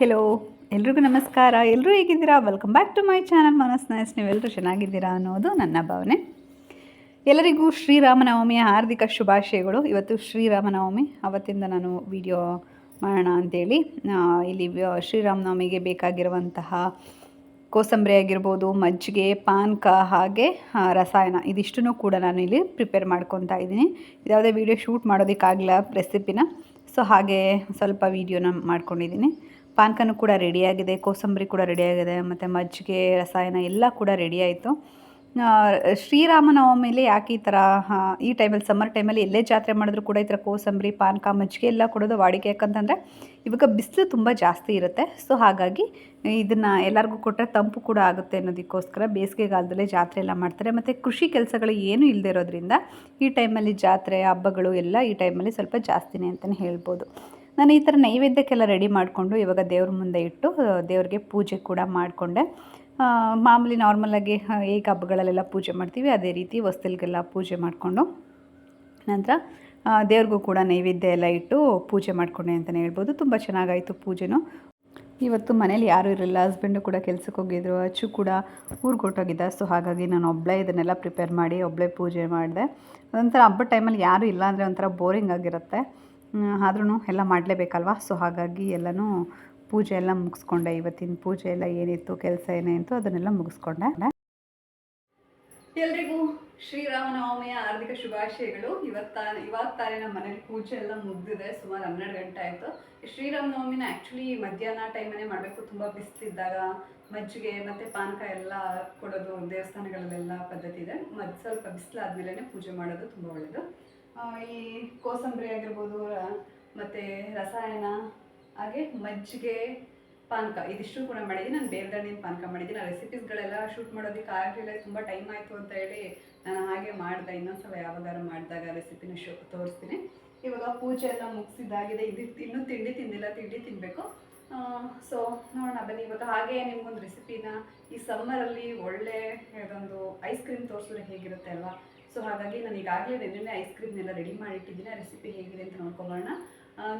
Hello ಎಲ್ರಿಗೂ ನಮಸ್ಕಾರ. ಎಲ್ಲರೂ ಹೇಗಿದ್ದೀರಾ? Welcome back to my channel ಮನಸ್ ನೈಸ್ ನೀವೆಲ್ಲರೂ ಚೆನ್ನಾಗಿದ್ದೀರಾ ಅನ್ನೋದು ನನ್ನ ಭಾವನೆ. ಎಲ್ಲರಿಗೂ ಶ್ರೀರಾಮನವಮಿಯ ಹಾರ್ದಿಕ ಶುಭಾಶಯಗಳು. ಇವತ್ತು ಶ್ರೀರಾಮನವಮಿ. ಅವತ್ತಿಂದ ನಾನು ವಿಡಿಯೋ ಮಾಡೋಣ ಅಂತೇಳಿ ಇಲ್ಲಿ ಶ್ರೀರಾಮನವಮಿಗೆ ಬೇಕಾಗಿರುವಂತಹ ಕೋಸಂಬರಿ ಆಗಿರ್ಬೋದು, ಮಜ್ಜಿಗೆ ಪಾನಕ ಹಾಗೆ ರಸಾಯನ ಇದಿಷ್ಟನ್ನು ಕೂಡ ನಾನು ಇಲ್ಲಿ ಪ್ರಿಪೇರ್ ಮಾಡ್ಕೊತಾ ಇದ್ದೀನಿ. ಯಾವುದೇ ವೀಡಿಯೋ ಶೂಟ್ ಮಾಡೋದಕ್ಕಾಗಲ್ಲ ರೆಸಿಪಿನ ಸೊ ಹಾಗೆ ಸ್ವಲ್ಪ ವೀಡಿಯೋನ ಮಾಡ್ಕೊಂಡಿದ್ದೀನಿ. ಪಾನಕನೂ ಕೂಡ ರೆಡಿಯಾಗಿದೆ, ಕೋಸಂಬರಿ ಕೂಡ ರೆಡಿಯಾಗಿದೆ, ಮತ್ತು ಮಜ್ಜಿಗೆ, ರಸಾಯನ ಎಲ್ಲ ಕೂಡ ರೆಡಿ ಆಯಿತು. ಶ್ರೀರಾಮನವಮಿಲಿ ಯಾಕೆ ಈ ಥರ ಈ ಟೈಮಲ್ಲಿ, ಸಮ್ಮರ್ ಟೈಮಲ್ಲಿ ಎಲ್ಲೇ ಜಾತ್ರೆ ಮಾಡಿದ್ರು ಕೂಡ ಈ ಥರ ಕೋಸಂಬರಿ, ಪಾನಕ, ಮಜ್ಜಿಗೆ ಎಲ್ಲ ಕೊಡೋದು ವಾಡಿಕೆ. ಯಾಕಂತಂದರೆ ಇವಾಗ ಬಿಸಿಲು ತುಂಬ ಜಾಸ್ತಿ ಇರುತ್ತೆ. ಸೊ ಹಾಗಾಗಿ ಇದನ್ನು ಎಲ್ಲರಿಗೂ ಕೊಟ್ಟರೆ ತಂಪು ಕೂಡ ಆಗುತ್ತೆ ಅನ್ನೋದಕ್ಕೋಸ್ಕರ ಬೇಸಿಗೆಗಾಲದಲ್ಲೇ ಜಾತ್ರೆ ಎಲ್ಲ ಮಾಡ್ತಾರೆ. ಮತ್ತು ಕೃಷಿ ಕೆಲಸಗಳು ಏನೂ ಇಲ್ಲದೆ ಇರೋದ್ರಿಂದ ಈ ಟೈಮಲ್ಲಿ ಜಾತ್ರೆ, ಹಬ್ಬಗಳು ಎಲ್ಲ ಈ ಟೈಮಲ್ಲಿ ಸ್ವಲ್ಪ ಜಾಸ್ತಿನೇ ಅಂತಲೇ ಹೇಳ್ಬೋದು. ನಾನು ಈ ಥರ ನೈವೇದ್ಯಕ್ಕೆಲ್ಲ ರೆಡಿ ಮಾಡಿಕೊಂಡು ಇವಾಗ ದೇವ್ರ ಮುಂದೆ ಇಟ್ಟು ದೇವ್ರಿಗೆ ಪೂಜೆ ಕೂಡ ಮಾಡಿಕೊಂಡೆ. ಮಾಮೂಲಿ ನಾರ್ಮಲಾಗಿ ಹೇಗೆ ಹಬ್ಬಗಳಲ್ಲೆಲ್ಲ ಪೂಜೆ ಮಾಡ್ತೀವಿ. ಅದೇ ರೀತಿ ವಸ್ತುಗಳಿಗೆಲ್ಲ ಪೂಜೆ ಮಾಡಿಕೊಂಡು, ನಂತರ ದೇವ್ರಿಗೂ ಕೂಡ ನೈವೇದ್ಯ ಎಲ್ಲ ಇಟ್ಟು ಪೂಜೆ ಮಾಡಿಕೊಂಡೆ ಅಂತಲೇ ಹೇಳ್ಬೋದು. ತುಂಬ ಚೆನ್ನಾಗಾಯಿತು ಪೂಜೆನೂ. ಇವತ್ತು ಮನೇಲಿ ಯಾರೂ ಇರಲಿಲ್ಲ. ಹಸ್ಬೆಂಡು ಕೂಡ ಕೆಲಸಕ್ಕೆ ಹೋಗಿದ್ರು. ಅಚ್ಚು ಕೂಡ ಊರಿಗೆ ಹೊಟ್ಟೋಗಿದ್ದ ಸೊ, ಹಾಗಾಗಿ ನಾನು ಒಬ್ಬಳೇ ಇದನ್ನೆಲ್ಲ ಪ್ರಿಪೇರ್ ಮಾಡಿ ಒಬ್ಬಳೇ ಪೂಜೆ ಮಾಡಿದೆ. ಅದೊಂಥರ ಹಬ್ಬದ ಟೈಮಲ್ಲಿ ಯಾರೂ ಇಲ್ಲ ಅಂದರೆ ಒಂಥರ ಬೋರಿಂಗ್ ಆಗಿರುತ್ತೆ. ಆದ್ರೂ ಎಲ್ಲ ಮಾಡಲೇಬೇಕಲ್ವಾ? ಸೊ ಹಾಗಾಗಿ ಎಲ್ಲನೂ ಪೂಜೆ ಎಲ್ಲ ಮುಗಿಸ್ಕೊಂಡೆ. ಇವತ್ತಿನ ಪೂಜೆ ಎಲ್ಲ ಏನಿತ್ತು, ಕೆಲಸ ಏನೇನಿತ್ತು ಅದನ್ನೆಲ್ಲ ಮುಗಿಸ್ಕೊಂಡೆ. ಎಲ್ರಿಗೂ ಶ್ರೀರಾಮನವಮಿಯ ಹಾರ್ದಿಕ ಶುಭಾಶಯಗಳು. ಇವತ್ತ ಇವಾಗ ತಾನೇ ನಮ್ಮ ಮನೇಲಿ ಪೂಜೆ ಎಲ್ಲ ಮುಗ್ದಿದೆ. ಸುಮಾರು ಹನ್ನೆರಡು ಗಂಟೆ ಆಯಿತು. ಶ್ರೀರಾಮನವಮಿನ ಆ್ಯಕ್ಚುಲಿ ಮಧ್ಯಾಹ್ನ ಟೈಮಲ್ಲೇ ಮಾಡಬೇಕು. ತುಂಬ ಬಿಸಿಲಿದ್ದಾಗ ಮಜ್ಜಿಗೆ ಮತ್ತು ಪಾನಕ ಎಲ್ಲ ಕೊಡೋದು ದೇವಸ್ಥಾನಗಳಲ್ಲೆಲ್ಲ ಪದ್ಧತಿ ಇದೆ. ಮತ್ತು ಸ್ವಲ್ಪ ಬಿಸಿಲಾದ್ಮೇಲೆ ಪೂಜೆ ಮಾಡೋದು ತುಂಬ ಒಳ್ಳೆಯದು ಈ ಕೋಸಂಬರಿ ಆಗಿರ್ಬೋದು ಮತ್ತು ರಸಾಯನ, ಹಾಗೆ ಮಜ್ಜಿಗೆ ಪಾನಕ ಇದಿಷ್ಟು ಕೂಡ ಮಾಡಿದ್ದೀನಿ. ನಾನು ಬೇರೆ ಪಾನಕ ಮಾಡಿದ್ದೀನಿ. ಆ ರೆಸಿಪೀಸ್ಗಳೆಲ್ಲ ಶೂಟ್ ಮಾಡೋದಕ್ಕೆ ಆಗಲಿಲ್ಲ. ತುಂಬ ಟೈಮ್ ಆಯಿತು ಅಂತ ಹೇಳಿ ನಾನು ಹಾಗೆ ಮಾಡಿದೆ. ಇನ್ನೊಂದ್ಸಲ ಯಾವಾಗಾರು ಮಾಡಿದಾಗ ರೆಸಿಪಿನ ಶೋ ತೋರಿಸ್ತೀನಿ. ಇವಾಗ ಪೂಜೆ ಎಲ್ಲ ಮುಗಿಸಿದ್ದಾಗಿದೆ. ಇದು ಇನ್ನೂ ತಿಂಡಿ ತಿಂದಿಲ್ಲ. ತಿಂಡಿ ತಿನ್ನಬೇಕು ಸೊ ನೋಡೋಣ, ಬನ್ನಿ. ಇವಾಗ ಹಾಗೆ ನಿಮಗೊಂದು ರೆಸಿಪಿನ ಈ ಸಮ್ಮರಲ್ಲಿ ಒಳ್ಳೆ, ಇದೊಂದು ಐಸ್ ಕ್ರೀಮ್ ತೋರಿಸಿದ್ರೆ ಹೇಗಿರುತ್ತೆ ಅಲ್ವಾ? ಸೊ ಹಾಗಾಗಿ ನಾನು ಈಗಾಗಲೇ ನೆನ್ನೆ ಐಸ್ ಕ್ರೀಮ್ನೆಲ್ಲ ರೆಡಿ ಮಾಡಿಟ್ಟಿದ್ದೀನಿ. ರೆಸಿಪಿ ಹೇಗಿದೆ ಅಂತ ನೋಡ್ಕೊಂಬರೋಣ.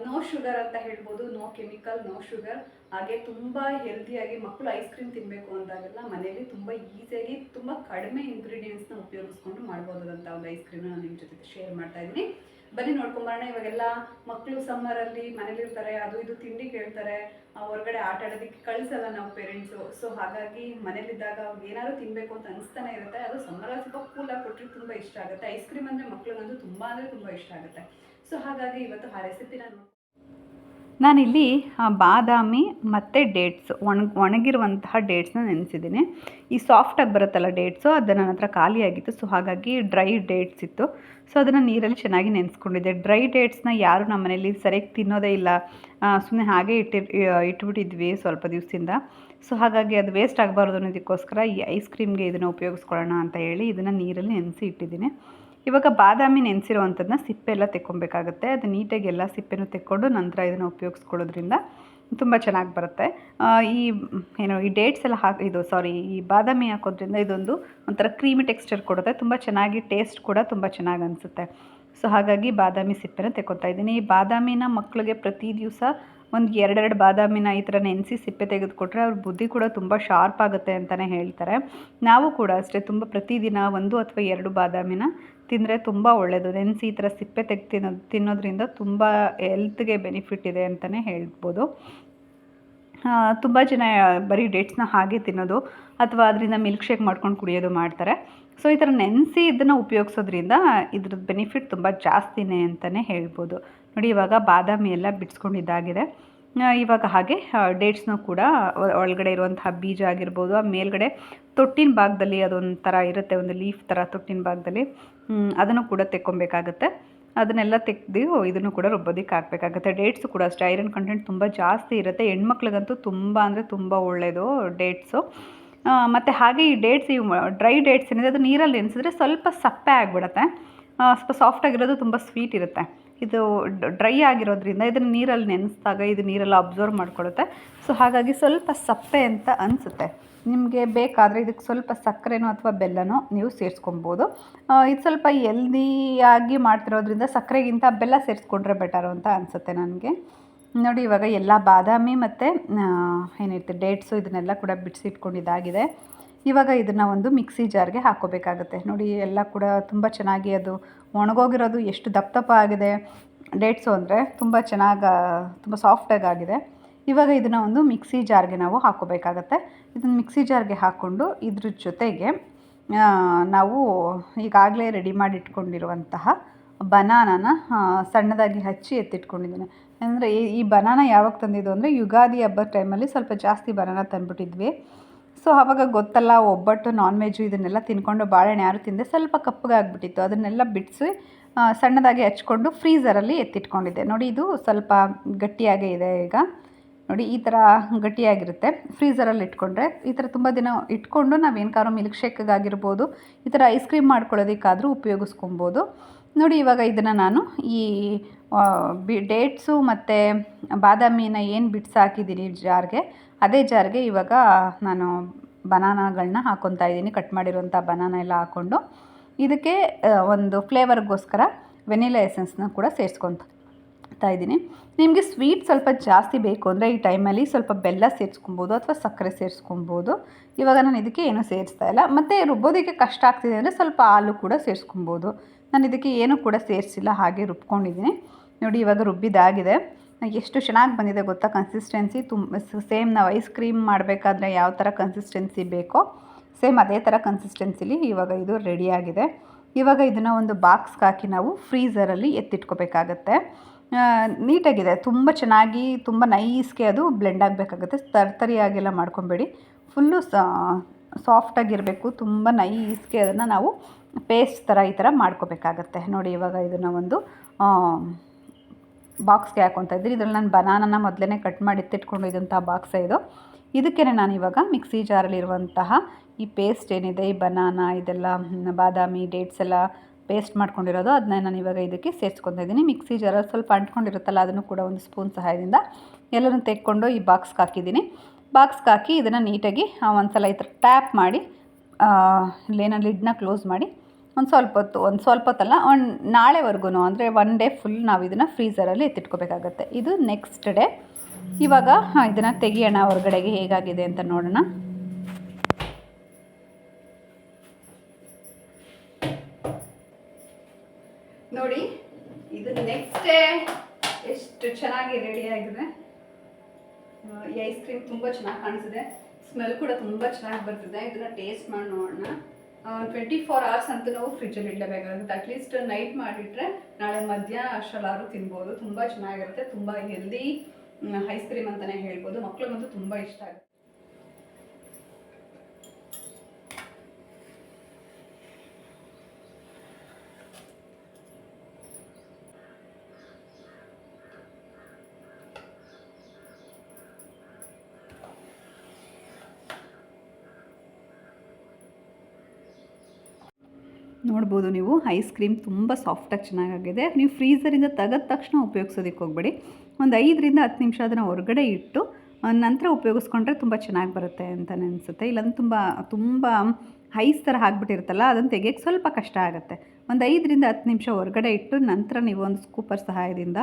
ನೋ ಶುಗರ್ ಅಂತ ಹೇಳ್ಬೋದು ನೋ ಕೆಮಿಕಲ್ ನೋ ಶುಗರ್ ಹಾಗೆ ತುಂಬ ಹೆಲ್ದಿಯಾಗಿ ಮಕ್ಕಳು ಐಸ್ ಕ್ರೀಮ್ ತಿನ್ನಬೇಕು ಅಂತಾಗೆಲ್ಲ ಮನೆಯಲ್ಲಿ ತುಂಬ ಈಸಿಯಾಗಿ ತುಂಬ ಕಡಿಮೆ ಇಂಗ್ರೀಡಿಯೆಂಟ್ಸ್ನ ಉಪಯೋಗಿಸ್ಕೊಂಡು ಮಾಡ್ಬೋದಾದಂಥ ಒಂದು ಐಸ್ ಕ್ರೀಮ್ನ ನಾನು ನಿಮ್ಮ ಜೊತೆ ಶೇರ್ ಮಾಡ್ತಾ ಇದ್ದೀನಿ. ಬನ್ನಿ ನೋಡ್ಕೊಂಬರೋಣ ಇವಾಗೆಲ್ಲ ಮಕ್ಕಳು ಸಮ್ಮರಲ್ಲಿ ಮನೇಲಿರ್ತಾರೆ ಅದು ಇದು ತಿಂಡಿ ಕೇಳ್ತಾರೆ ಹೊರಗಡೆ ಆಟ ಆಡೋದಕ್ಕೆ ಕಳಿಸಲ್ಲ ನಾವು ಪೇರೆಂಟ್ಸು ಸೊ ಹಾಗಾಗಿ ಮನೇಲಿದ್ದಾಗ ಅವ್ರಿಗೆ ಏನಾದ್ರು ತಿನ್ನಬೇಕು ಅಂತ ಅನಿಸ್ತಾನೆ ಇರುತ್ತೆ. ಅದು ಸಮ್ಮರಲ್ಲಿ ಸ್ವಲ್ಪ ಕೂಲಾಗಿ ಕೊಟ್ಟರೆ ತುಂಬ ಇಷ್ಟ ಆಗುತ್ತೆ. ಐಸ್ ಕ್ರೀಮ್ ಅಂದರೆ ಮಕ್ಳಿಗಂತೂ ತುಂಬ ಅಂದರೆ ತುಂಬ ಇಷ್ಟ ಆಗುತ್ತೆ. ಸೊ ಹಾಗಾಗಿ ಇವತ್ತು ಆ ರೆಸಿಪಿನ ನೋಡಿ ನಾನಿಲ್ಲಿ ಬಾದಾಮಿ ಮತ್ತು ಡೇಟ್ಸ್ ಒಣ ಒಣಗಿರುವಂತಹ ಡೇಟ್ಸ್ನ ನೆನೆಸಿದ್ದೀನಿ. ಈ ಸಾಫ್ಟಾಗಿ ಬರುತ್ತಲ್ಲ ಡೇಟ್ಸು ಅದು ನನ್ನ ಹತ್ರ ಖಾಲಿಯಾಗಿತ್ತು ಸೊ ಹಾಗಾಗಿ ಡ್ರೈ ಡೇಟ್ಸ್ ಇತ್ತು. ಸೊ ಅದನ್ನು ನೀರಲ್ಲಿ ಚೆನ್ನಾಗಿ ನೆನೆಸ್ಕೊಂಡಿದ್ದೆ. ಡ್ರೈ ಡೇಟ್ಸ್ನ ಯಾರು ನಮ್ಮ ಮನೇಲಿ ಸರಿಯಾಗಿ ತಿನ್ನೋದೇ ಇಲ್ಲ. ಸುಮ್ಮನೆ ಹಾಗೆ ಇಟ್ಟಿ ಇಟ್ಬಿಟ್ಟಿದ್ವಿ ಸ್ವಲ್ಪ ದಿವಸದಿಂದ. ಸೊ ಹಾಗಾಗಿ ಅದು ವೇಸ್ಟ್ ಆಗಬಾರ್ದು ಅನ್ನೋದಕ್ಕೋಸ್ಕರ ಈ ಐಸ್ ಕ್ರೀಮ್ಗೆ ಇದನ್ನು ಉಪಯೋಗಿಸ್ಕೊಳ್ಳೋಣ ಅಂತ ಹೇಳಿ ಇದನ್ನು ನೀರಲ್ಲಿ ನೆನೆಸಿ ಇಟ್ಟಿದ್ದೀನಿ. ಇವಾಗ ಬಾದಾಮಿ ನೆನೆಸಿರುವಂಥದ್ದನ್ನ ಸಿಪ್ಪೆ ಎಲ್ಲ ತೆಕ್ಕೊಬೇಕಾಗುತ್ತೆ. ಅದು ನೀಟಾಗಿ ಎಲ್ಲ ಸಿಪ್ಪೆನೂ ತೆಕ್ಕೊಂಡು ನಂತರ ಇದನ್ನು ಉಪಯೋಗಿಸ್ಕೊಳ್ಳೋದ್ರಿಂದ ತುಂಬ ಚೆನ್ನಾಗಿ ಬರುತ್ತೆ. ಈ, ಏನು, ಈ ಡೇಟ್ಸ್ ಎಲ್ಲ ಹಾಕಿ, ಇದು ಸಾರಿ ಈ ಬಾದಾಮಿ ಹಾಕೋದ್ರಿಂದ ಇದೊಂದು ಒಂಥರ ಕ್ರೀಮಿ ಟೆಕ್ಸ್ಚರ್ ಕೊಡುತ್ತೆ. ತುಂಬ ಚೆನ್ನಾಗಿ ಟೇಸ್ಟ್ ಕೂಡ ತುಂಬ ಚೆನ್ನಾಗಿ ಅನಿಸುತ್ತೆ. ಸೊ ಹಾಗಾಗಿ ಬಾದಾಮಿ ಸಿಪ್ಪೆನ ತೆಕ್ಕೊತಾ ಇದ್ದೀನಿ. ಈ ಬಾದಾಮಿನ ಮಕ್ಕಳಿಗೆ ಪ್ರತಿ ದಿವಸ ಒಂದು ಎರಡೆರಡು ಬಾದಾಮಿನ ಈ ಥರ ನೆನೆಸಿ ಸಿಪ್ಪೆ ತೆಗೆದುಕೊಟ್ರೆ ಅವ್ರ ಬುದ್ಧಿ ಕೂಡ ತುಂಬ ಶಾರ್ಪ್ ಆಗುತ್ತೆ ಅಂತಲೇ ಹೇಳ್ತಾರೆ. ನಾವು ಕೂಡ ಅಷ್ಟೇ ತುಂಬ ಪ್ರತಿದಿನ ಒಂದು ಅಥವಾ ಎರಡು ಬಾದಾಮಿನ ತಿಂದರೆ ತುಂಬ ಒಳ್ಳೆಯದು ನೆನೆಸಿ ಈ ಥರ ಸಿಪ್ಪೆ ತೆಗೆದು ತಿನ್ನೋದು ತಿನ್ನೋದ್ರಿಂದ ತುಂಬ ಹೆಲ್ತ್ಗೆ ಬೆನಿಫಿಟ್ ಇದೆ ಅಂತಲೇ ಹೇಳ್ಬೋದು. ತುಂಬ ಜನ ಬರೀ ಡೇಟ್ಸ್ನ ಹಾಗೆ ತಿನ್ನೋದು ಅಥವಾ ಅದರಿಂದ ಮಿಲ್ಕ್ ಶೇಕ್ ಮಾಡ್ಕೊಂಡು ಕುಡಿಯೋದು ಮಾಡ್ತಾರೆ. ಸೊ ಈ ಥರ ನೆನೆಸಿ ಇದನ್ನು ಉಪಯೋಗಿಸೋದ್ರಿಂದ ಇದ್ರದ್ದು ಬೆನಿಫಿಟ್ ತುಂಬ ಜಾಸ್ತಿನೇ ಅಂತಲೇ ಹೇಳ್ಬೋದು. ನೋಡಿ, ಇವಾಗ ಬಾದಾಮಿ ಎಲ್ಲ ಬಿಡಿಸ್ಕೊಂಡಿದ್ದಾಗಿದೆ. ಇವಾಗ ಹಾಗೆ ಡೇಟ್ಸ್ನೂ ಕೂಡ ಒಳಗಡೆ ಇರುವಂತಹ ಬೀಜ ಆಗಿರ್ಬೋದು, ಆ, ಮೇಲ್ಗಡೆ ತೊಟ್ಟಿನ ಭಾಗದಲ್ಲಿ ಅದೊಂಥರ ಇರುತ್ತೆ, ಒಂದು ಲೀಫ್ ಥರ ತೊಟ್ಟಿನ ಭಾಗದಲ್ಲಿ. ಅದನ್ನು ಕೂಡ ತೆಕ್ಕೊಬೇಕಾಗತ್ತೆ. ಅದನ್ನೆಲ್ಲ ತೆಗೆದು ಇದನ್ನು ಕೂಡ ರುಬ್ಬೋದಕ್ಕೆ ಹಾಕಬೇಕಾಗುತ್ತೆ. ಡೇಟ್ಸು ಕೂಡ ಅಷ್ಟೇ. ಐರನ್ ಕಂಟೆಂಟ್ ತುಂಬ ಜಾಸ್ತಿ ಇರುತ್ತೆ. ಹೆಣ್ಮಕ್ಳಿಗಂತೂ ತುಂಬ ಅಂದರೆ ತುಂಬ ಒಳ್ಳೆಯದು ಡೇಟ್ಸು ಮತ್ತು ಹಾಗೆ ಈ ಡೇಟ್ಸ್ ಈ ಡ್ರೈ ಡೇಟ್ಸ್ ಏನಿದೆ, ಅದು ನೀರಲ್ಲಿ ನೆನೆಸಿದ್ರೆ ಸ್ವಲ್ಪ ಸಪ್ಪೆ ಆಗಿಬಿಡುತ್ತೆ. ಸ್ವಲ್ಪ ಸಾಫ್ಟಾಗಿರೋದು ತುಂಬ ಸ್ವೀಟ್ ಇರುತ್ತೆ. ಇದು ಡ್ರೈ ಆಗಿರೋದ್ರಿಂದ ಇದನ್ನು ನೀರಲ್ಲಿ ನೆನೆಸಿದಾಗ ಇದು ನೀರೆಲ್ಲ ಅಬ್ಸರ್ವ್ ಮಾಡ್ಕೊಳ್ಳುತ್ತೆ ಸೊ ಹಾಗಾಗಿ ಸ್ವಲ್ಪ ಸಪ್ಪೆ ಅಂತ ಅನಿಸುತ್ತೆ. ನಿಮಗೆ ಬೇಕಾದರೆ ಇದಕ್ಕೆ ಸ್ವಲ್ಪ ಸಕ್ಕರೆನೋ ಅಥವಾ ಬೆಲ್ಲನೋ ನೀವು ಸೇರಿಸ್ಕೊಬೋದು. ಇದು ಸ್ವಲ್ಪ ಎಲ್ದಿಯಾಗಿ ಮಾಡ್ತಿರೋದ್ರಿಂದ ಸಕ್ಕರೆಗಿಂತ ಬೆಲ್ಲ ಸೇರಿಸ್ಕೊಂಡ್ರೆ ಬೆಟರು ಅಂತ ಅನಿಸುತ್ತೆ ನನಗೆ. ನೋಡಿ, ಇವಾಗ ಎಲ್ಲ ಬಾದಾಮಿ ಮತ್ತು ಏನಿರುತ್ತೆ ಡೇಟ್ಸು ಇದನ್ನೆಲ್ಲ ಕೂಡ ಬಿಡಿಸಿಟ್ಕೊಂಡಿದ್ದಾಗಿದೆ. ಇವಾಗ ಇದನ್ನು ಒಂದು ಮಿಕ್ಸಿ ಜಾರ್ಗೆ ಹಾಕೋಬೇಕಾಗುತ್ತೆ ನೋಡಿ, ಎಲ್ಲ ಕೂಡ ತುಂಬ ಚೆನ್ನಾಗಿ ಅದು ಒಣಗೋಗಿರೋದು ಎಷ್ಟು ದಪ್ಪ ದಪ್ಪ ಆಗಿದೆ. ಡೇಟ್ಸು ಅಂದರೆ ತುಂಬ ಚೆನ್ನಾಗಿ, ತುಂಬ ಸಾಫ್ಟಾಗಿ ಆಗಿದೆ. ಇವಾಗ ಇದನ್ನು ಒಂದು ಮಿಕ್ಸಿ ಜಾರ್ಗೆ ನಾವು ಹಾಕ್ಕೋಬೇಕಾಗತ್ತೆ. ಇದನ್ನು ಮಿಕ್ಸಿ ಜಾರ್ಗೆ ಹಾಕ್ಕೊಂಡು ಇದ್ರ ಜೊತೆಗೆ ನಾವು ಈಗಾಗಲೇ ರೆಡಿ ಮಾಡಿ ಇಟ್ಕೊಂಡಿರುವಂತಹ ಬನಾನನ ಸಣ್ಣದಾಗಿ ಹಚ್ಚಿ ಎತ್ತಿಟ್ಕೊಂಡಿದ್ದೀನಿ. ಅಂದರೆ ಈ ಬನಾನ ಯಾವಾಗ ತಂದಿದ್ದು ಅಂದರೆ ಯುಗಾದಿ ಹಬ್ಬದ ಟೈಮಲ್ಲಿ ಸ್ವಲ್ಪ ಜಾಸ್ತಿ ಬನಾನ ತಂದುಬಿಟ್ಟಿದ್ವಿ. ಸೊ ಆವಾಗ ಗೊತ್ತಲ್ಲ, ಒಬ್ಬಟ್ಟು ನಾನ್ ವೆಜ್ಜು ಇದನ್ನೆಲ್ಲ ತಿನ್ಕೊಂಡು ಬಾಳೆಹಣ್ಣು ಯಾರು ತಿಂದೆ ಸ್ವಲ್ಪ ಕಪ್ಪಗಾಗ್ಬಿಟ್ಟಿತ್ತು. ಅದನ್ನೆಲ್ಲ ಬಿಡಿಸಿ ಸಣ್ಣದಾಗಿ ಹಚ್ಕೊಂಡು ಫ್ರೀಝರಲ್ಲಿ ಎತ್ತಿಟ್ಕೊಂಡಿದ್ದೆ. ನೋಡಿ, ಇದು ಸ್ವಲ್ಪ ಗಟ್ಟಿಯಾಗೇ ಇದೆ ಈಗ. ನೋಡಿ, ಈ ಥರ ಗಟ್ಟಿಯಾಗಿರುತ್ತೆ. ಫ್ರೀಝರಲ್ಲಿ ಇಟ್ಕೊಂಡ್ರೆ ಈ ಥರ ತುಂಬ ದಿನ ಇಟ್ಕೊಂಡು ನಾವೇನ್ಕಾದ್ರೂ ಮಿಲ್ಕ್ ಶೇಕ್ಗಾಗಿರ್ಬೋದು ಈ ಥರ ಐಸ್ ಕ್ರೀಮ್ ಮಾಡ್ಕೊಳ್ಳೋದಕ್ಕಾದರೂ ಉಪಯೋಗಿಸ್ಕೊಬೋದು. ನೋಡಿ, ಇವಾಗ ಇದನ್ನು ನಾನು ಈ ಬಿ, ಡೇಟ್ಸು ಮತ್ತು ಬಾದಾಮಿನ ಏನು ಬಿಡ್ಸಾಕಿದ್ದೀನಿ ಜಾರ್ಗೆ, ಅದೇ ಜಾರ್ಗೆ ಇವಾಗ ನಾನು ಬನಾನಾಗಳನ್ನ ಹಾಕ್ಕೊತಾ ಇದ್ದೀನಿ ಕಟ್ ಮಾಡಿರುವಂಥ ಬನಾನ ಎಲ್ಲ ಹಾಕ್ಕೊಂಡು ಇದಕ್ಕೆ ಒಂದು ಫ್ಲೇವರ್ಗೋಸ್ಕರ ವೆನಿಲಾ ಎಸೆನ್ಸ್ನ ಕೂಡ ಸೇರಿಸ್ಕೊತಾ ಇದ್ದೀನಿ. ನಿಮಗೆ ಸ್ವೀಟ್ ಸ್ವಲ್ಪ ಜಾಸ್ತಿ ಬೇಕು ಅಂದರೆ ಈ ಟೈಮಲ್ಲಿ ಸ್ವಲ್ಪ ಬೆಲ್ಲ ಸೇರಿಸ್ಕೊಬೋದು ಅಥವಾ ಸಕ್ಕರೆ ಸೇರಿಸ್ಕೊಬೋದು. ಇವಾಗ ನಾನು ಇದಕ್ಕೆ ಏನೂ ಸೇರಿಸ್ತಾ ಇಲ್ಲ. ಮತ್ತು ರುಬ್ಬೋದಕ್ಕೆ ಕಷ್ಟ ಆಗ್ತಿದೆ ಅಂದರೆ ಸ್ವಲ್ಪ ಹಾಲು ಕೂಡ ಸೇರಿಸ್ಕೊಬೋದು. ನಾನು ಇದಕ್ಕೆ ಏನೂ ಕೂಡ ಸೇರಿಸಿಲ್ಲ, ಹಾಗೆ ರುಬ್ಕೊಂಡಿದ್ದೀನಿ. ನೋಡಿ, ಇವಾಗ ರುಬ್ಬಿದಾಗಿದೆ ಎಷ್ಟು ಚೆನ್ನಾಗಿ ಬಂದಿದೆ ಗೊತ್ತಾ? ಕನ್ಸಿಸ್ಟೆನ್ಸಿ ತುಂಬ ಸೇಮ್ ನಾವು ಐಸ್ ಕ್ರೀಮ್ ಮಾಡಬೇಕಾದ್ರೆ ಯಾವ ಥರ ಕನ್ಸಿಸ್ಟೆನ್ಸಿ ಬೇಕೋ ಸೇಮ್ ಅದೇ ಥರ ಕನ್ಸಿಸ್ಟೆನ್ಸಿಲಿ ಇವಾಗ ಇದು ರೆಡಿಯಾಗಿದೆ. ಇವಾಗ ಇದನ್ನು ಒಂದು ಬಾಕ್ಸ್ಗೆ ಹಾಕಿ ನಾವು ಫ್ರೀಝರಲ್ಲಿ ಎತ್ತಿಟ್ಕೋಬೇಕಾಗತ್ತೆ. ನೀಟಾಗಿದೆ. ತುಂಬ ಚೆನ್ನಾಗಿ, ತುಂಬ ನೈಸ್ಗೆ ಅದು ಬ್ಲೆಂಡ್ ಆಗಬೇಕಾಗುತ್ತೆ. ತರ್ತರಿಯಾಗೆಲ್ಲ ಮಾಡ್ಕೊಬೇಡಿ. ಫುಲ್ಲು ಸಾಫ್ಟಾಗಿರಬೇಕು ತುಂಬ ನೈಸ್ಗೆ ಅದನ್ನು ನಾವು ಪೇಸ್ಟ್ ಥರ ಈ ಥರ ಮಾಡ್ಕೋಬೇಕಾಗತ್ತೆ. ನೋಡಿ ಇವಾಗ ಇದನ್ನು ಒಂದು ಬಾಕ್ಸ್ಗೆ ಹಾಕೊತಾ ಇದ್ದೀನಿ ಇದರಲ್ಲಿ ನಾನು ಬನಾನನ ಮೊದಲೇ ಕಟ್ ಮಾಡಿ ಎತ್ತಿಟ್ಕೊಂಡಿದ್ದಂಥ ಬಾಕ್ಸೇ ಇದು. ಇದಕ್ಕೇ ನಾನು ಇವಾಗ ಮಿಕ್ಸಿ ಜಾರಲ್ಲಿರುವಂತಹ ಈ ಪೇಸ್ಟ್ ಏನಿದೆ, ಈ ಬನಾನ ಇದೆಲ್ಲ ಬಾದಾಮಿ ಡೇಟ್ಸ್ ಎಲ್ಲ ಪೇಸ್ಟ್ ಮಾಡ್ಕೊಂಡಿರೋದು. ಅದನ್ನ ನಾನು ಇವಾಗ ಇದಕ್ಕೆ ಸೇರಿಸ್ಕೊತಾ ಇದ್ದೀನಿ. ಮಿಕ್ಸಿ ಜಾರಲ್ಲಿ ಸ್ವಲ್ಪ ಅಂಟ್ಕೊಂಡಿರುತ್ತಲ್ಲ, ಅದನ್ನು ಕೂಡ ಒಂದು ಸ್ಪೂನ್ ಸಹಾಯದಿಂದ ಎಲ್ಲರೂ ತೆಕ್ಕೊಂಡು ಈ ಬಾಕ್ಸ್ಗೆ ಹಾಕಿದ್ದೀನಿ. ಬಾಕ್ಸ್ಗೆ ಹಾಕಿ ಇದನ್ನು ನೀಟಾಗಿ ಒಂದು ಸಲ ಈ ಥರ ಟ್ಯಾಪ್ ಮಾಡಿ ಲೇನ ಲಿಡ್ನ ಕ್ಲೋಸ್ ಮಾಡಿ ಒಂದು ಸ್ವಲ್ಪ ಹೊತ್ತು, ಒಂದು ಸ್ವಲ್ಪ ಹೊತ್ತಲ್ಲ, ಒಂದು ನಾಳೆವರೆಗೂ ಅಂದರೆ ಒನ್ ಡೇ ಫುಲ್ ನಾವು ಇದನ್ನು ಫ್ರೀಝರಲ್ಲಿ ಎತ್ತಿಟ್ಕೋಬೇಕಾಗತ್ತೆ. ಇದು ನೆಕ್ಸ್ಟ್ ಡೇ. ಇವಾಗ ಇದನ್ನು ತೆಗಿಯೋಣ ಹೊರಗಡೆಗೆ ಹೇಗಾಗಿದೆ ಅಂತ ನೋಡೋಣ. ನೋಡಿ, ಇದು ನೆಕ್ಸ್ಟ್ ಡೇ. ಎಷ್ಟು ಚೆನ್ನಾಗಿ ರೆಡಿ ಆಗಿದೆ. ಈ ಐಸ್ ಕ್ರೀಮ್ ತುಂಬ ಚೆನ್ನಾಗಿ ಕಾಣಿಸಿದೆ. ಸ್ಮೆಲ್ ಕೂಡ ತುಂಬ ಚೆನ್ನಾಗಿ ಬರ್ತಿದೆ. ಇದನ್ನ ಟೇಸ್ಟ್ ಮಾಡಿ ನೋಡೋಣ. ಟ್ವೆಂಟಿ ಫೋರ್ ಅವರ್ಸ್ ಅಂತ ನಾವು ಫ್ರಿಜ್ಜಲ್ಲಿ ಇಡಲೇಬೇಕಾಗುತ್ತೆ. ಅಟ್ಲೀಸ್ಟ್ ನೈಟ್ ಮಾಡಿಟ್ರೆ ನಾಳೆ ಮಧ್ಯಾಹ್ನ ಅಷ್ಟಲ್ಲಾದ್ರು ತಿನ್ಬೋದು. ತುಂಬ ಚೆನ್ನಾಗಿರುತ್ತೆ. ತುಂಬ ಹೆಲ್ದಿ ಐಸ್ ಕ್ರೀಮ್ ಅಂತಲೇ ಹೇಳ್ಬೋದು. ಮಕ್ಳಿಗಂತೂ ತುಂಬ ಇಷ್ಟ ಆಗುತ್ತೆ. ನೋಡ್ಬೋದು ನೀವು. ಐಸ್ ಕ್ರೀಮ್ ತುಂಬ ಸಾಫ್ಟಾಗಿ ಚೆನ್ನಾಗಾಗಿದೆ. ನೀವು ಫ್ರೀಸರಿಂದ ತೆಗೆದ ತಕ್ಷಣ ಉಪಯೋಗಿಸೋದಕ್ಕೆ ಹೋಗಬೇಡಿ. ಒಂದು ಐದರಿಂದ ಹತ್ತು ನಿಮಿಷ ಅದನ್ನು ಹೊರಗಡೆ ಇಟ್ಟು ನಂತರ ಉಪಯೋಗಿಸ್ಕೊಂಡ್ರೆ ತುಂಬ ಚೆನ್ನಾಗಿ ಬರುತ್ತೆ ಅಂತ ಅನಿಸುತ್ತೆ. ಇಲ್ಲಂದ್ರೆ ತುಂಬ ತುಂಬ ಐಸ್ ಥರ ಆಗಿಬಿಟ್ಟಿರುತ್ತಲ್ಲ, ಅದನ್ನು ತೆಗಿಯೋಕ್ಕೆ ಸ್ವಲ್ಪ ಕಷ್ಟ ಆಗುತ್ತೆ. ಒಂದು ಐದರಿಂದ ಹತ್ತು ನಿಮಿಷ ಹೊರಗಡೆ ಇಟ್ಟು, ನಂತರ ನೀವು ಒಂದು ಸ್ಕೂಪರ್ ಸಹಾಯದಿಂದ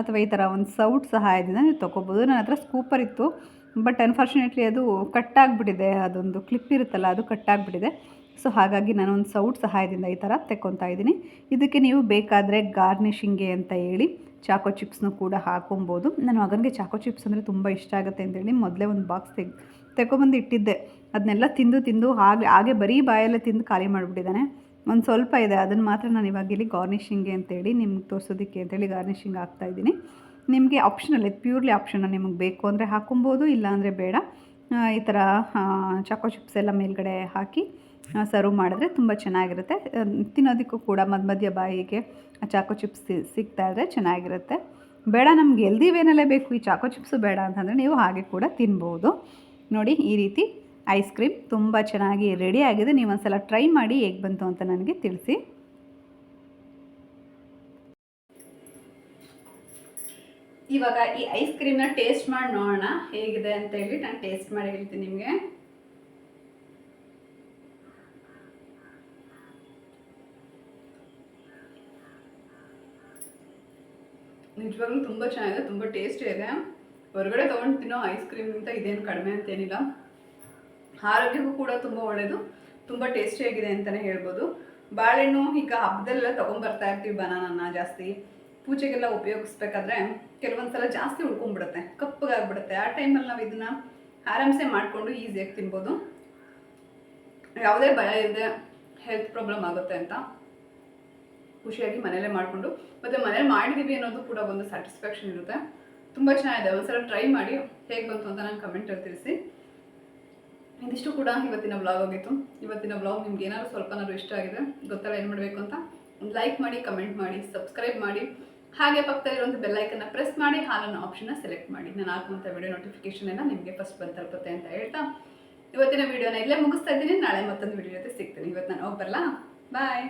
ಅಥವಾ ಈ ಥರ ಒಂದು ಸೌಟ್ ಸಹಾಯದಿಂದ ನೀವು ತೊಗೋಬೋದು. ನನ್ನ ಹತ್ರ ಸ್ಕೂಪರ್ ಇತ್ತು. ಬಟ್ ಅನ್ಫಾರ್ಚುನೇಟ್ಲಿ ಅದು ಕಟ್ಟಾಗ್ಬಿಟ್ಟಿದೆ ಅದೊಂದು ಕ್ಲಿಪ್ ಇರುತ್ತಲ್ಲ, ಅದು ಕಟ್ಟಾಗಿಬಿಟ್ಟಿದೆ ಸೊ ಹಾಗಾಗಿ ನಾನು ಒಂದು ಸೌಟ್ ಸಹಾಯದಿಂದ ಈ ಥರ ತೆಕ್ಕೊತಾ ಇದ್ದೀನಿ. ಇದಕ್ಕೆ ನೀವು ಬೇಕಾದರೆ ಗಾರ್ನಿಷಿಂಗ್ಗೆ ಅಂತ ಹೇಳಿ ಚಾಕೋ ಚಿಪ್ಸ್ನು ಕೂಡ ಹಾಕೊಬೋದು. ನನ್ನ ಮಗನಿಗೆ ಚಾಕೋ ಚಿಪ್ಸ್ ಅಂದರೆ ತುಂಬ ಇಷ್ಟ ಆಗುತ್ತೆ ಅಂತೇಳಿ ಮೊದಲೇ ಒಂದು ಬಾಕ್ಸ್ ತೆಗ್ ತೆಗೊಬಂದು ಇಟ್ಟಿದ್ದೆ. ಅದನ್ನೆಲ್ಲ ತಿಂದು ತಿಂದು ಹಾಗೆ ಹಾಗೆ ಬರೀ ಬಾಯಲ್ಲೇ ತಿಂದು ಖಾಲಿ ಮಾಡಿಬಿಟ್ಟಿದ್ದಾನೆ. ಒಂದು ಸ್ವಲ್ಪ ಇದೆ. ಅದನ್ನು ಮಾತ್ರ ನಾನು ಇವಾಗ ಇಲ್ಲಿ ಗಾರ್ನಿಷಿಂಗ್ಗೆ ಅಂತೇಳಿ ನಿಮ್ಗೆ ತೋರಿಸೋದಕ್ಕೆ ಅಂತೇಳಿ ಗಾರ್ನಿಷಿಂಗ್ ಹಾಕ್ತಾಯಿದ್ದೀನಿ ನಿಮಗೆ ಆಪ್ಷನಲ್ ಪ್ಯೂರ್ಲಿ ಆಪ್ಷನಲ್ ನಿಮಗೆ ಬೇಕು ಅಂದರೆ ಹಾಕೊಬೋದು, ಇಲ್ಲ ಬೇಡ. ಈ ಥರ ಚಾಕೋ ಚಿಪ್ಸ್ ಎಲ್ಲ ಮೇಲ್ಗಡೆ ಹಾಕಿ ಸರ್ವ್ ಮಾಡಿದ್ರೆ ತುಂಬ ಚೆನ್ನಾಗಿರುತ್ತೆ. ತಿನ್ನೋದಕ್ಕೂ ಕೂಡ ಮಧ್ಯ ಮಧ್ಯ ಬಾಯಿಗೆ ಚಾಕೋ ಚಿಪ್ಸ್ ಸಿಗ್ತಾ ಇದ್ದರೆ ಚೆನ್ನಾಗಿರುತ್ತೆ. ಬೇಡ ನಮ್ಗೆ ಎಲ್ದಿ ವೇನಲ್ಲೇ ಬೇಕು, ಈ ಚಾಕೋ ಚಿಪ್ಸು ಬೇಡ ಅಂತಂದರೆ ನೀವು ಹಾಗೆ ಕೂಡ ತಿನ್ಬೋದು. ನೋಡಿ, ಈ ರೀತಿ ಐಸ್ ಕ್ರೀಮ್ ತುಂಬ ಚೆನ್ನಾಗಿ ರೆಡಿ ಆಗಿದೆ. ನೀವು ಒಂದ್ಸಲ ಟ್ರೈ ಮಾಡಿ ಹೇಗೆ ಬಂತು ಅಂತ ನನಗೆ ತಿಳಿಸಿ. ಇವಾಗ ಈ ಐಸ್ ಕ್ರೀಮ್ನ ಟೇಸ್ಟ್ ಮಾಡಿ ನೋಡೋಣ ಹೇಗಿದೆ ಅಂತ ಹೇಳಿ ನಾನು ಟೇಸ್ಟ್ ಮಾಡಿ ಹೇಳ್ತೀನಿ ನಿಮಗೆ. ನಿಜವಾಗ್ಲೂ ತುಂಬ ಚೆನ್ನಾಗಿದೆ, ತುಂಬ ಟೇಸ್ಟಿ ಇದೆ. ಹೊರಗಡೆ ತೊಗೊಂಡು ತಿನ್ನೋ ಐಸ್ ಕ್ರೀಮ್ಗಿಂತ ಇದೇನು ಕಡಿಮೆ ಅಂತೇನಿಲ್ಲ. ಆರೋಗ್ಯಕ್ಕೂ ಕೂಡ ತುಂಬ ಒಳ್ಳೆಯದು ತುಂಬ ಟೇಸ್ಟಿಯಾಗಿದೆ ಅಂತಲೇ ಹೇಳ್ಬೋದು. ಬಾಳೆಹಣ್ಣು ಈಗ ಹಬ್ಬದಲ್ಲೆಲ್ಲ ತೊಗೊಂಬರ್ತಾ ಇರ್ತೀವಿ ಬನಾನನ್ನ ಜಾಸ್ತಿ. ಪೂಜೆಗೆಲ್ಲ ಉಪಯೋಗಿಸ್ಬೇಕಾದ್ರೆ ಕೆಲವೊಂದು ಸಲ ಜಾಸ್ತಿ ಉಳ್ಕೊಂಡ್ಬಿಡುತ್ತೆ ಕಪ್ಪಗಾಗ್ಬಿಡುತ್ತೆ. ಆ ಟೈಮಲ್ಲಿ ನಾವು ಇದನ್ನ ಆರಾಮ್ಸೆ ಮಾಡಿಕೊಂಡು ಈಸಿಯಾಗಿ ತಿನ್ಬೋದು. ಯಾವುದೇ ಭಯ ಇಲ್ಲದೆ ಹೆಲ್ತ್ ಪ್ರಾಬ್ಲಮ್ ಆಗುತ್ತೆ ಅಂತ ಖುಷಿಯಾಗಿ ಮನೇಲೇ ಮಾಡಿಕೊಂಡು, ಮತ್ತು ಮನೇಲಿ ಮಾಡಿದ್ದೀವಿ ಅನ್ನೋದು ಕೂಡ ಒಂದು ಸ್ಯಾಟಿಸ್ಫ್ಯಾಕ್ಷನ್ ಇರುತ್ತೆ. ತುಂಬ ಚೆನ್ನಾಗಿದೆ, ಒಂದ್ಸಲ ಟ್ರೈ ಮಾಡಿ ಹೇಗೆ ಬಂತು ಅಂತ ನಾನು ಕಮೆಂಟಲ್ಲಿ ತಿಳಿಸಿ. ಇದಿಷ್ಟು ಕೂಡ ಇವತ್ತಿನ ವ್ಲಾಗ್ ಆಗಿತ್ತು. ಇವತ್ತಿನ ವ್ಲಾಗ್ ನಿಮ್ಗೆ ಏನಾದ್ರು ಸ್ವಲ್ಪನಾದ್ರು ಇಷ್ಟ ಆಗಿದೆ, ಗೊತ್ತಲ್ಲ ಏನು ಮಾಡಬೇಕು ಅಂತ, ಒಂದು ಲೈಕ್ ಮಾಡಿ ಕಮೆಂಟ್ ಮಾಡಿ ಸಬ್ಸ್ಕ್ರೈಬ್ ಮಾಡಿ. ಹಾಗೆ ಪಕ್ಕದಲ್ಲಿರುವಂಥ ಬೆಲ್ಲೈಕನ್ನ ಪ್ರೆಸ್ ಮಾಡಿ, ಹಾಲನ್ನು ಆಪ್ಷನ್ನ ಸೆಲೆಕ್ಟ್ ಮಾಡಿ. ನಾನು ಹಾಕುವಂಥ ವಿಡಿಯೋ ನೋಟಿಫಿಕೇಶನ್ ಎಲ್ಲ ನಿಮಗೆ ಫಸ್ಟ್ ಬಂದು ತಲುಪುತ್ತೆ ಅಂತ ಹೇಳ್ತಾ ಇವತ್ತಿನ ವಿಡಿಯೋನ ಇಲ್ಲೇ ಮುಗಿಸ್ತಾ ಇದ್ದೀನಿ. ನಾಳೆ ಮತ್ತೊಂದು ವಿಡಿಯೋ ಜೊತೆ ಸಿಗ್ತೀನಿ. ಇವತ್ತು ನಾನು ಹೋಗಿ ಬರಲಾ? ಬಾಯ್